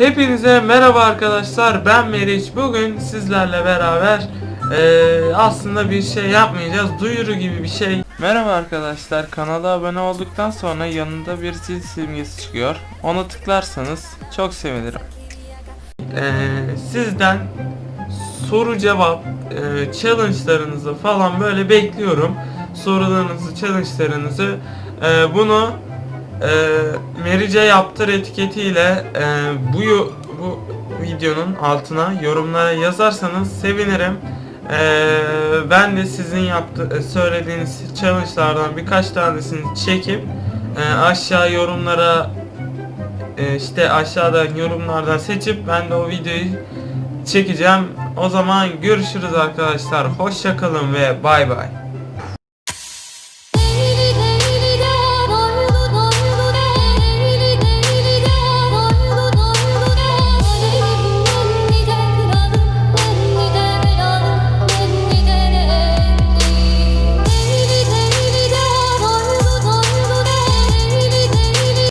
Hepinize merhaba arkadaşlar ben Meriç. Bugün sizlerle beraber eee, aslında bir şey yapmayacağız duyuru gibi bir şey. Merhaba arkadaşlar kanala abone olduktan sonra yanında bir zil simgesi çıkıyor. Onu tıklarsanız çok sevinirim. Eee, Sizden soru cevap eee, challenge'larınızı falan böyle bekliyorum. Sorularınızı challenge'larınızı Eee, bunu e, Merice yaptır etiketiyle e, bu bu videonun altına yorumlara yazarsanız sevinirim. E, ben de sizin yaptı söylediğiniz challenge'lardan birkaç tanesini çekip e, aşağı yorumlara e, işte aşağıdan yorumlardan seçip ben de o videoyu çekeceğim. O zaman görüşürüz arkadaşlar. Hoşça kalın ve bay bay.